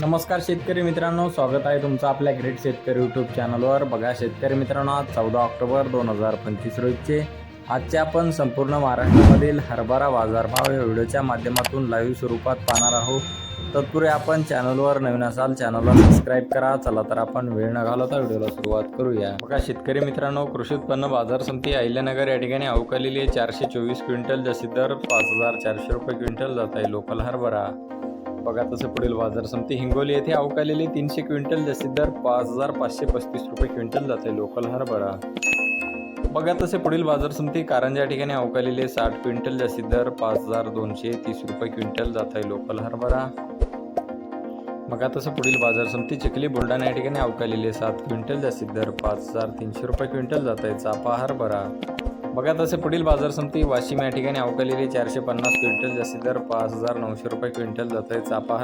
नमस्कार शेतकरी मित्रांनो स्वागत आहे तुमचं आपल्या ग्रेट शेतकरी यूट्यूब चॅनलवर बघा शेतकरी मित्रांनो आज चौदा ऑक्टोबर दोन हजार पंचवीस रोजचे आजचे आपण संपूर्ण महाराष्ट्रामधील हरभरा बाजारभाव या व्हिडिओच्या माध्यमातून लाईव्ह स्वरूपात पाहणार आहोत. तत्पूर्वी आपण चॅनलवर नवीन असाल चॅनलला सबस्क्राईब करा. चला तर आपण वेळ न घालवता व्हिडिओला सुरुवात करूया. बघा शेतकरी मित्रांनो कृषी उत्पन्न बाजार समिती अहिल्यानगर या ठिकाणी अवकालेली आहे. चारशे चोवीस क्विंटल जशी दर पाच हजार चारशे रुपये क्विंटल जात आहे लोकल हरभरा. बघा तसं पुढील बाजार समिती हिंगोली येथे अवकालेली तीनशे क्विंटल जास्तीत दर पाच हजार पाचशे पस्तीस रुपये क्विंटल जाते लोकल हरभरा. बघा तसे पुढील बाजार समिती कारंजा या ठिकाणी अवकालेले साठ क्विंटल जास्तीत दर पाच हजार दोनशे तीस रुपये क्विंटल जात आहे लोकल हरभरा. बघा तसं पुढील बाजार समिती चिखली बुलढाणा या ठिकाणी अवकालेले सात क्विंटल जास्तीत दर पाच हजार तीनशे रुपये क्विंटल जात आहे चापा हरभरा. बघा तसे पुढील बाजार समिती वाशिम या ठिकाणी अवकालेली चारशे पन्नास क्विंटल जास्तीत दर पाच हजार नऊशे रुपये क्विंटल जात आहे चापा